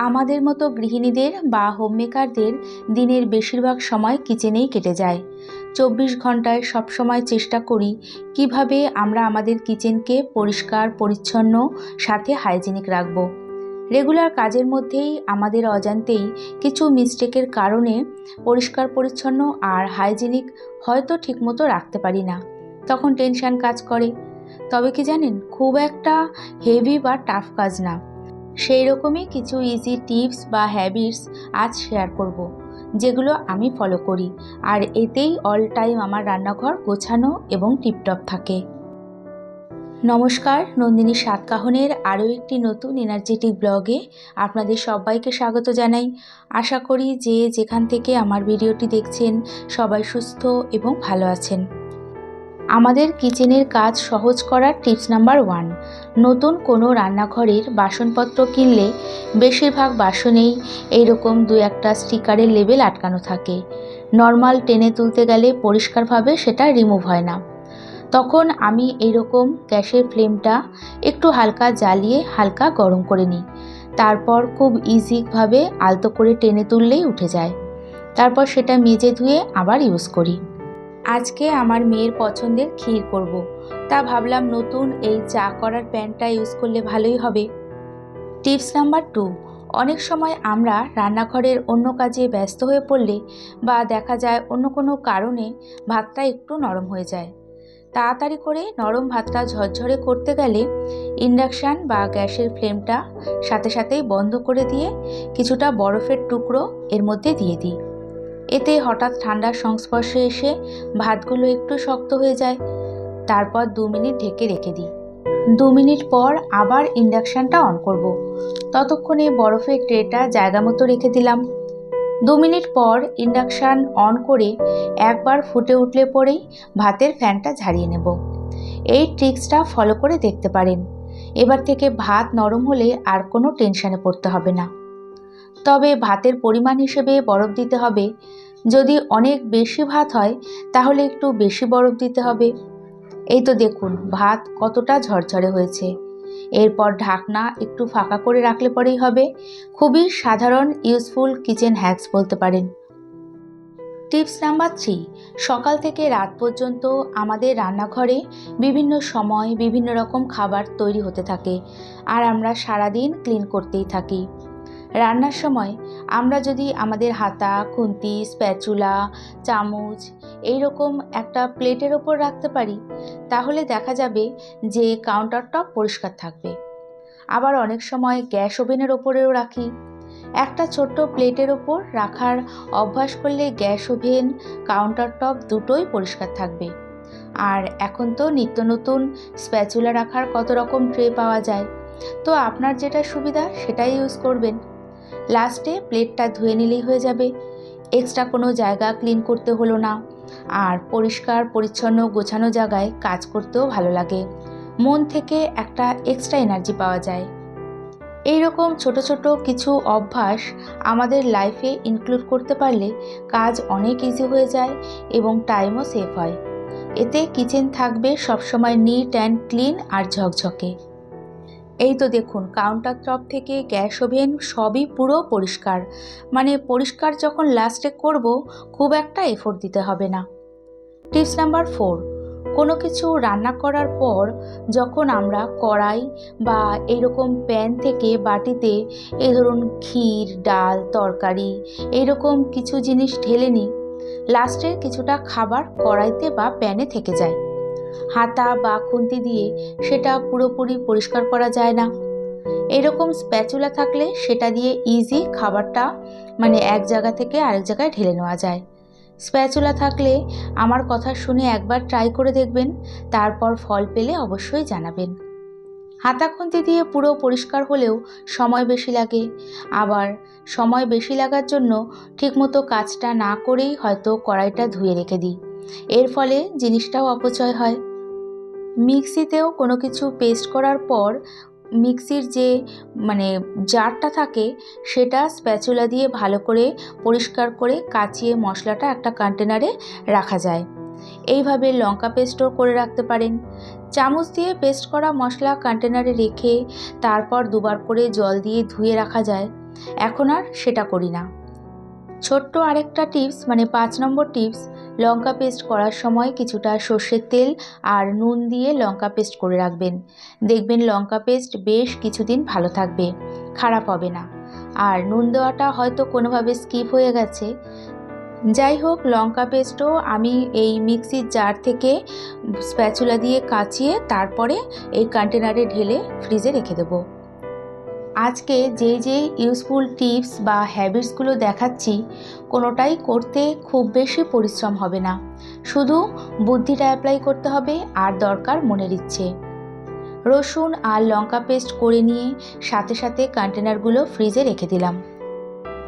আমাদের মতো গৃহিণীদের বা হোমমেকারদের দিনের বেশিরভাগ সময় কিচেনেই কেটে যায়। চব্বিশ ঘন্টায় সবসময় চেষ্টা করি কীভাবে আমরা আমাদের কিচেনকে পরিষ্কার, পরিচ্ছন্ন, সাথে হাইজিনিক রাখব। রেগুলার কাজের মধ্যেই আমাদের অজান্তেই কিছু মিস্টেকের কারণে পরিষ্কার, পরিচ্ছন্ন আর হাইজিনিক হয়তো ঠিকমতো রাখতে পারি না। তখন টেনশান কাজ করে। তবে কি জানেন, খুব একটা হেভি বা টাফ কাজ না। সেই রকমই কিছু ইজি টিপস বা হ্যাবিটস আজ শেয়ার করব, যেগুলো আমি ফলো করি। আর এতেই অল টাইম আমার রান্নাঘর গোছানো এবং টিপটপ থাকে। নমস্কার, নন্দিনী সাতকাহনের আরও একটি নতুন এনার্জেটিক ব্লগে আপনাদের সবাইকে স্বাগত জানাই। আশা করি যে যেখান থেকে আমার ভিডিওটি দেখছেন সবাই সুস্থ এবং ভালো আছেন। আমাদের কিচেনের কাজ সহজ করার টিপস নাম্বার ওয়ান। নতুন কোনো রান্নাঘরের বাসনপত্র কিনলে বেশিরভাগ বাসনেই এইরকম দু একটা স্টিকারের লেবেল আটকানো থাকে। নর্মাল টেনে তুলতে গেলে পরিষ্কারভাবে সেটা রিমুভ হয় না। তখন আমি এইরকম গ্যাসের ফ্লেমটা একটু হালকা জ্বালিয়ে হালকা গরম করে নিই। তারপর খুব ইজিভাবে আলতো করে টেনে তুললেই উঠে যায়। তারপর সেটা মেজে ধুয়ে আবার ইউজ করি। আজকে আমার মেয়ের পছন্দের ক্ষীর করব। তা ভাবলাম নতুন এই চা করার প্যানটা ইউজ করলে ভালোই হবে। টিপস নাম্বার টু, অনেক সময় আমরা রান্নাঘরের অন্য কাজে ব্যস্ত হয়ে পড়লে বা দেখা যায় অন্য কোনো কারণে ভাতটা একটু নরম হয়ে যায়। তাড়াতাড়ি করে নরম ভাতটা ঝরঝরে করতে গেলে ইন্ডাকশান বা গ্যাসের ফ্লেমটা সাথে সাথেই বন্ধ করে দিয়ে কিছুটা বরফের টুকরো এর মধ্যে দিয়ে দিই। এতে হঠাৎ ঠান্ডার সংস্পর্শে এসে ভাতগুলো একটু শক্ত হয়ে যায়। তারপর দু মিনিট ঢেকে রেখে দিই। দু মিনিট পর আবার ইন্ডাকশানটা অন করব। ততক্ষণে বরফের ট্রেটা জায়গা মতো রেখে দিলাম। দু মিনিট পর ইন্ডাকশান অন করে একবার ফুটে উঠলে পরেই ভাতের ফ্যানটা ঝাড়িয়ে নেব। এই ট্রিক্সটা ফলো করে দেখতে পারেন। এবার থেকে ভাত নরম হলে আর কোনো টেনশানে পড়তে হবে না। তবে ভাতের পরিমাণ হিসেবে বরফ দিতে হবে। যদি অনেক বেশি ভাত হয়, তাহলে একটু বেশি বরফ দিতে হবে। এই তো দেখুন, ভাত কতটা ঝরঝরে হয়েছে। এরপর ঢাকনা একটু ফাঁকা করে রাখলে পরেই হবে। খুবই সাধারণ, ইউজফুল কিচেন হ্যাক্স বলতে পারেন। টিপস নাম্বার থ্রি, সকাল থেকে রাত পর্যন্ত আমাদের রান্নাঘরে বিভিন্ন সময় বিভিন্ন রকম খাবার তৈরি হতে থাকে। আর আমরা সারাদিন ক্লিন করতেই থাকি। রান্নার সময় আমরা যদি আমাদের হাতা, খুন্তি, স্প্যাচুলা, চামচ এই রকম একটা প্লেটের ওপর রাখতে পারি, তাহলে দেখা যাবে যে কাউন্টার টপ পরিষ্কার থাকবে। আবার অনেক সময় গ্যাস ওভেনের ওপরেও রাখি। একটা ছোট্ট প্লেটের ওপর রাখার অভ্যাস করলে গ্যাস ওভেন কাউন্টার টপ দুটোই পরিষ্কার থাকবে। আর এখন তো নিত্য নতুন স্প্যাচুলা রাখার কত রকম ট্রে পাওয়া যায়। তো আপনার যেটা সুবিধা সেটাই ইউজ করবেন। লাস্টে প্লেটটা ধুয়ে নিলেই হয়ে যাবে। এক্সট্রা কোনো জায়গা ক্লিন করতে হলো না। আর পরিষ্কার, পরিচ্ছন্ন, গোছানো জায়গায় কাজ করতেও ভালো লাগে। মন থেকে একটা এক্সট্রা এনার্জি পাওয়া যায়। এই রকম ছোট ছোট কিছু অভ্যাস আমাদের লাইফে ইনক্লুড করতে পারলে কাজ অনেক ইজি হয়ে যায় এবং টাইমও সেভ হয়। এতে কিচেন থাকবে সবসময় নিট অ্যান্ড ক্লিন আর ঝকঝকে। এই তো দেখুন কাউন্টার টপ থেকে গ্যাস ওভেন সবই পুরো পরিষ্কার। মানে পরিষ্কার যখন লাস্টে করব, খুব একটা এফোর্ট দিতে হবে না। টিপস নাম্বার ফোর কোনো কিছু রান্না করার পর যখন আমরা কড়াই বা এইরকম প্যান থেকে বাটিতে এই ধরুন ক্ষীর, ডাল, তরকারি এইরকম কিছু জিনিস ঢেলে নিই লাস্টের কিছুটা খাবার কড়াইতে বা প্যানে থেকে যায়। হাতা বা খুন্তি দিয়ে সেটা পুরোপুরি পরিষ্কার করা যায় না। এরকম স্প্যাচুলা থাকলে সেটা দিয়ে ইজি খাবারটা মানে এক জায়গা থেকে আরেক জায়গায় ঢেলে নেওয়া যায়। স্প্যাচুলা থাকলে আমার কথা শুনে একবার ট্রাই করে দেখবেন, তারপর ফল পেলে অবশ্যই জানাবেন। হাতা খুন্তি দিয়ে পুরো পরিষ্কার হলেও সময় বেশি লাগে। আবার সময় বেশি লাগার জন্য ঠিকমতো কাজটা না করেই হয়তো কড়াইটা ধুয়ে রেখে দিই। এর ফলে জিনিসটাও অপচয় হয়। মিক্সিতেও কোনো কিছু পেস্ট করার পর মিক্সির যে মানে জারটা থাকে, সেটা স্প্যাচুলা দিয়ে ভালো করে পরিষ্কার করে কাচিয়ে মশলাটা একটা কন্টেনারে রাখা যায়। এইভাবে লঙ্কা পেস্টও করে রাখতে পারেন। চামচ দিয়ে পেস্ট করা মশলা কন্টেনারে রেখে তারপর দুবার করে জল দিয়ে ধুয়ে রাখা যায়। এখন আর সেটা করি না। ছোট্ট আরেকটা টিপস মানে পাঁচ নম্বর টিপস, লঙ্কা পেস্ট করার সময় কিছুটা সর্ষের তেল আর নুন দিয়ে লঙ্কা পেস্ট করে রাখবেন। দেখবেন লঙ্কা পেস্ট বেশ কিছুদিন ভালো থাকবে, খারাপ হবে না। আর নুন দেওয়াটা হয়তো কোনোভাবে স্কিপ হয়ে গেছে। যাই হোক, লঙ্কা পেস্টও আমি এই মিক্সির জার থেকে স্প্যাচুলা দিয়ে কাচিয়ে তারপরে এই কন্টেনারে ঢেলে ফ্রিজে রেখে দেবো। আজকে যে যে ইউজফুল টিপস বা হ্যাবিটসগুলো দেখাচ্ছি, কোনোটাই করতে খুব বেশি পরিশ্রম হবে না। শুধু বুদ্ধিটা অ্যাপ্লাই করতে হবে আর দরকার মনের ইচ্ছে। রসুন আর লঙ্কা পেস্ট করে নিয়ে সাথে সাথে কন্টেনারগুলো ফ্রিজে রেখে দিলাম।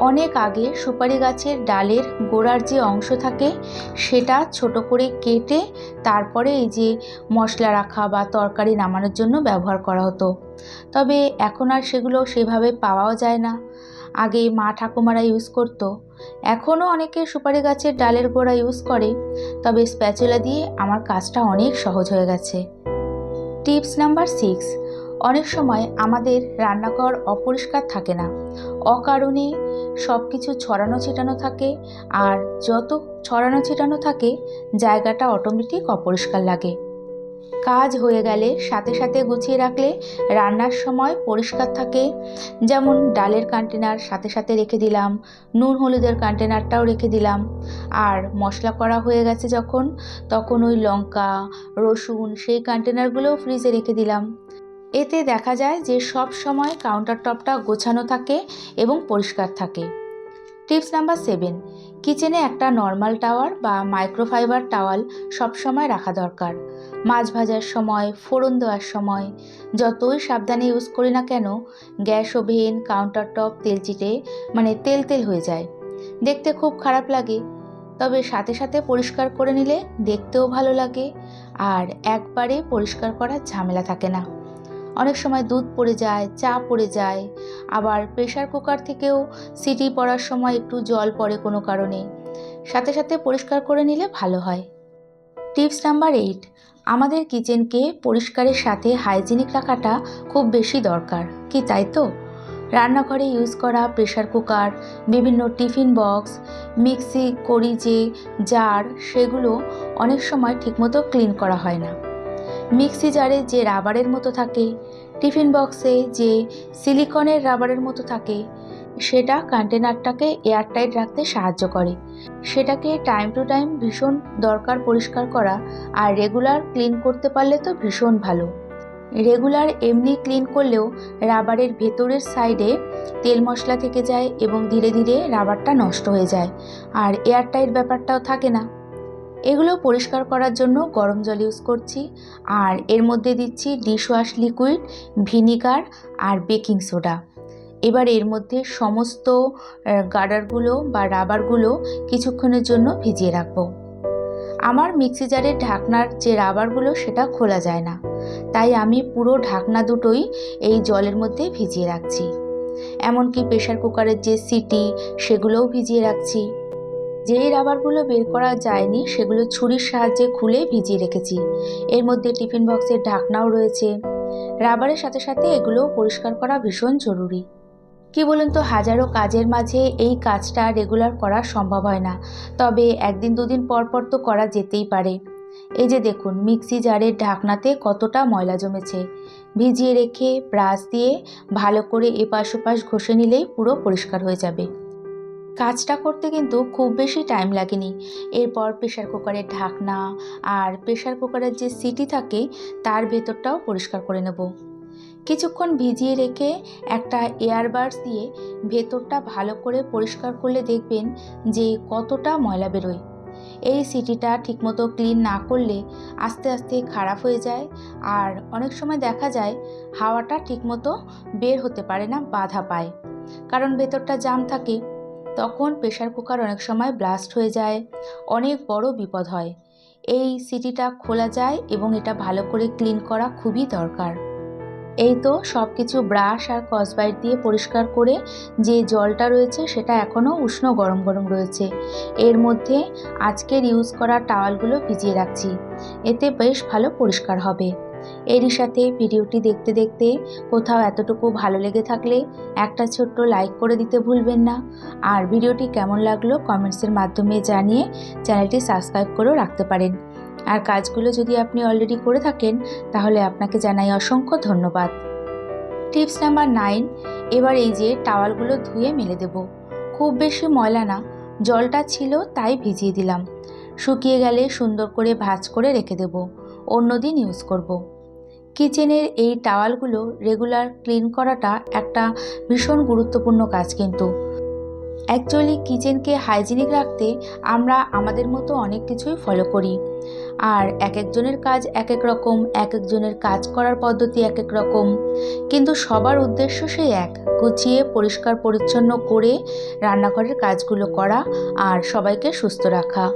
অনেক আগে সুপারি গাছের ডালের গোড়ার যে অংশ থাকে, সেটা ছোট করে কেটে তারপরে এই যে মশলা রাখা বা তরকারি নামানোর জন্য ব্যবহার করা হতো। তবে এখন আর সেগুলো সেভাবে পাওয়াও যায় না। আগে মা ঠাকুমারা ইউজ করতো। এখনও অনেকে সুপারি গাছের ডালের গোড়া ইউজ করে। তবে স্প্যাচুলা দিয়ে আমার কাজটা অনেক সহজ হয়ে গেছে। টিপস নাম্বার সিক্স অনেক সময় আমাদের রান্নাঘর অপরিষ্কার থাকে না। অকারণে সব কিছু ছড়ানো ছিটানো থাকে আর যত ছড়ানো ছিটানো থাকে, জায়গাটা অটোমেটিক অপরিষ্কার লাগে। কাজ হয়ে গেলে সাথে সাথে গুছিয়ে রাখলে রান্নার সময় পরিষ্কার থাকে। যেমন ডালের কন্টেনার সাথে সাথে রেখে দিলাম, নুন হলুদের কন্টেনারটাও রেখে দিলাম। আর মশলা করা হয়ে গেছে যখন, তখন ওই লঙ্কা, রসুন সেই কন্টেনারগুলোও ফ্রিজে রেখে দিলাম। এতে দেখা যায় যে সব সময় কাউন্টার টপটা গোছানো থাকে এবং পরিষ্কার থাকে। টিপস নাম্বার সেভেন, কিচেনে একটা নর্মাল টাওয়ার বা মাইক্রোফাইবার টাওয়াল সবসময় রাখা দরকার। মাছ ভাজার সময়, ফোড়ন দেওয়ার সময়, যতই সাবধানে ইউজ করি না কেন, গ্যাস ওভেন কাউন্টার টপ তেলচিটে মানে তেল তেল হয়ে যায়। দেখতে খুব খারাপ লাগে, তবে সাথে সাথে পরিষ্কার করে নিলে দেখতেও ভালো লাগে, আর একবারে পরিষ্কার করার ঝামেলা থাকে না। অনেক সময় দুধ পড়ে যায়, চা পড়ে যায়, আবার প্রেশার কুকার থেকেও সিটি পড়ার সময় একটু জল পড়ে কোনো কারণে। সাথে সাথে পরিষ্কার করে নিলে ভালো হয়। টিপস নাম্বার এইট আমাদের কিচেনকে পরিষ্কারের সাথে হাইজিনিক রাখাটা খুব বেশি দরকার। কি তাই তো? রান্নাঘরে ইউজ করা প্রেশার কুকার বিভিন্ন টিফিন বক্স মিক্সি করি যে জার সেগুলো অনেক সময় ঠিকমতো ক্লিন করা হয় না। মিক্সি জারে যে রাবারের মতো থাকে, টিফিন বক্সে যে সিলিকনের রাবারের মতো থাকে, সেটা কন্টেনারটাকে এয়ারটাইট রাখতে সাহায্য করে। সেটাকে টাইম টু টাইম ভীষণ দরকার পরিষ্কার করা আর রেগুলার ক্লিন করতে পারলে তো ভীষণ ভালো। রেগুলার এমনি ক্লিন করলেও রাবারের ভেতরের সাইডে তেল মশলা থেকে যায় এবং ধীরে ধীরে রাবারটা নষ্ট হয়ে যায়। আর এয়ারটাইট ব্যাপারটাও থাকে না। এগুলো পরিষ্কার করার জন্য গরম জল ইউজ করছি। আর এর মধ্যে দিচ্ছি ডিশওয়াশ লিকুইড ভিনিগার আর বেকিং সোডা এবার এর মধ্যে সমস্ত গার্ডারগুলো বা রাবারগুলো কিছুক্ষণের জন্য ভিজিয়ে রাখব। আমার মিক্সি জারের ঢাকনার যে রাবারগুলো সেটা খোলা যায় না। তাই আমি পুরো ঢাকনা দুটোই এই জলের মধ্যে ভিজিয়ে রাখছি। এমনকি প্রেশার কুকারের যে সিটি সেগুলোও ভিজিয়ে রাখছি। যেই রাবারগুলো বের করা যায়নি, সেগুলো ছুরির সাহায্যে খুলে ভিজিয়ে রেখেছি। এর মধ্যে টিফিন বক্সের ঢাকনাও রয়েছে। রাবারের সাথে সাথে এগুলো পরিষ্কার করা ভীষণ জরুরি। কি বলুন তো, হাজারো কাজের মাঝে এই কাজটা রেগুলার করা সম্ভব হয় না। তবে একদিন দুদিন পর পর তো করা যেতেই পারে। এই যে দেখুন, মিক্সি জারের ঢাকনাতে কতটা ময়লা জমেছে। ভিজিয়ে রেখে ব্রাশ দিয়ে ভালো করে এপাশ ওপাশ ঘষে নিলেই পুরো পরিষ্কার হয়ে যাবে। কাজটা করতে কিন্তু খুব বেশি টাইম লাগেনি। এরপর প্রেশার কুকারের ঢাকনা আর প্রেশার কুকারের যে সিটি থাকে, তার ভেতরটাও পরিষ্কার করে নেব। কিছুক্ষণ ভিজিয়ে রেখে একটা এয়ারবাডস দিয়ে ভেতরটা ভালো করে পরিষ্কার করলে দেখবেন যে কতটা ময়লা বেরোয়। এই সিটিটা ঠিকমতো ক্লিন না করলে আস্তে আস্তে খারাপ হয়ে যায় আর অনেক সময় দেখা যায় হাওয়াটা ঠিকমতো বের হতে পারে না, বাধা পায়। কারণ ভেতরটা জাম থাকে। তখন প্রেশার কুকার অনেক সময় ব্লাস্ট হয়ে যায়। অনেক বড় বিপদ হয়। এই সিটিটা খোলা যায় এবং এটা ভালো করে ক্লিন করা খুবই দরকার। এই তো সব কিছু ব্রাশ আর কসবাইট দিয়ে পরিষ্কার করে যে জলটা রয়েছে সেটা এখনও উষ্ণ গরম গরম রয়েছে। এর মধ্যে আজকের ইউজ করা টাওয়ালগুলো ভিজিয়ে রাখছি। এতে বেশ ভালো পরিষ্কার হবে। এরই সাথে ভিডিওটি দেখতে দেখতে কোথাও এতটুকু ভালো লেগে থাকলে একটা ছোট্ট লাইক করে দিতে ভুলবেন না। আর ভিডিওটি কেমন লাগল কমেন্টসের মাধ্যমে জানিয়ে চ্যানেলটি সাবস্ক্রাইব করেও রাখতে পারেন। আর কাজগুলো যদি আপনি অলরেডি করে থাকেন, তাহলে আপনাকে জানাই অসংখ্য ধন্যবাদ। টিপস নাম্বার নাইন, এবার এই যে টাওয়ালগুলো ধুয়ে মেলে দেব। খুব বেশি ময়লা না, জলটা ছিল তাই ভিজিয়ে দিলাম। শুকিয়ে গেলে সুন্দর করে ভাজ করে রেখে দেব। অন্যদিন ইউজ করব। কিচেনের এই টাওয়ালগুলো রেগুলার ক্লিন করাটা একটা ভীষণ গুরুত্বপূর্ণ কাজ কিন্তু। অ্যাকচুয়ালি কিচেনকে হাইজিনিক রাখতে আমরা আমাদের মতো অনেক কিছুই ফলো করি। আর এক একজনের কাজ এক এক রকম, এক একজনের কাজ করার পদ্ধতি এক এক রকম। কিন্তু সবার উদ্দেশ্য সেই এক, গুছিয়ে, পরিষ্কার, পরিচ্ছন্ন করে রান্নাঘরের কাজগুলো করা আর সবাইকে সুস্থ রাখা।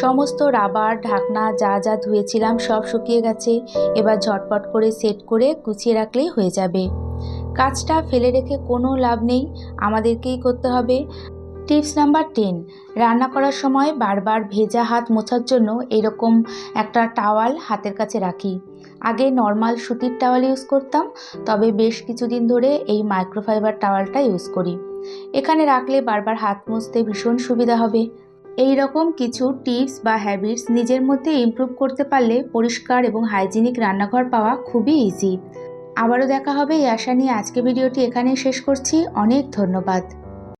সমস্ত রাবার, ঢাকনা যা যা ধুয়েছিলাম সব শুকিয়ে গেছে, এবার ঝটপট করে সেট করে গুছিয়ে রাখলেই হয়ে যাবে। কাজটা ফেলে রেখে কোনো লাভ নেই, আমাদেরকেই করতে হবে। টিপস নাম্বার টেন, রান্না করার সময় বারবার ভেজা হাত মোছার জন্য এরকম একটা টাওয়াল হাতের কাছে রাখি। আগে নর্মাল সুতির টাওয়াল ইউজ করতাম, তবে বেশ কিছুদিন ধরে এই মাইক্রোফাইবার টাওয়ালটা ইউজ করি। এখানে রাখলে বারবার হাত মুছতে ভীষণ সুবিধা হবে। এই রকম কিছু টিপস বা হ্যাবিটস নিজের মধ্যে ইমপ্রুভ করতে পারলে পরিষ্কার এবং হাইজিনিক রান্নাঘর পাওয়া খুবই ইজি আবারও দেখা হবে এই আশা নিয়ে আজকে ভিডিওটি এখানেই শেষ করছি। অনেক ধন্যবাদ।